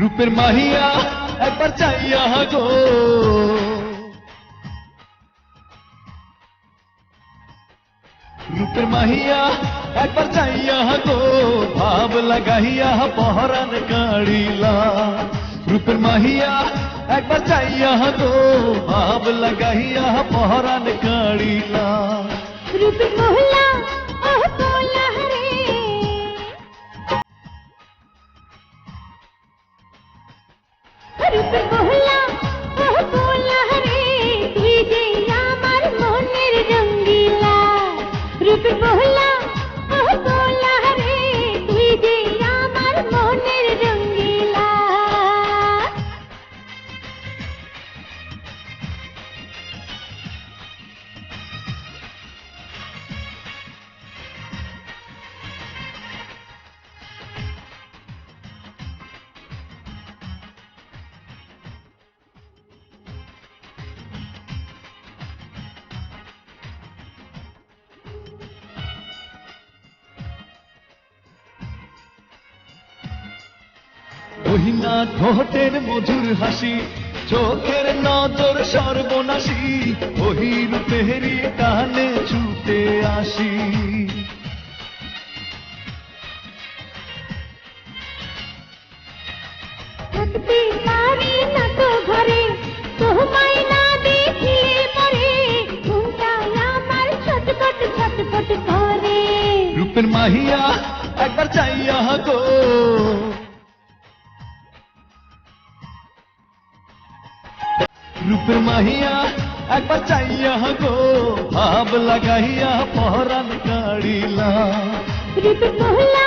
রূপের মাহিয়া একবার চাইয়া গো রূপের মাহিয়া একবার চাইয়া গো ভাব লাগাইয়া পহরান কাড়িলা রূপের মাহিয়া একবার চাইয়া গো ভাব লাগাইয়া পহরান কাড়িলা রূপের মহল্লা ওহিনা ঠোঁটের মধুর হাসি চোখের নজর সর্বনাশী ওহি রূপেরি টানে ছুটে আসি। থাকতে পারি না তো ঘরে তোমায় না দেখিলে পরে ঘুমটা আমার ছটপট ছটপট করে। রূপের মাহিয়া একবার চাইয়া গো রূপের মাহিয়া একবার চাইয়া গো ভাব লাগাইয়া পহরান কাড়িলা রূপের মহল্লা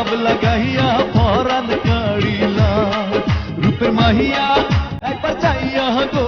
अब लगाइया फ़ौरन कड़ीला रुपये महिया बचाइया गो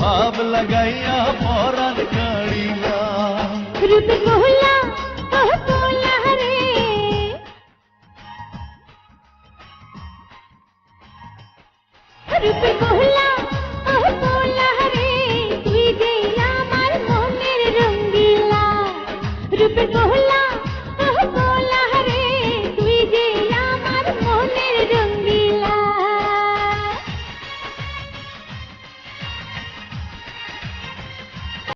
भाव लगाइया फ़ौरन कड़ीला रुपये कोहला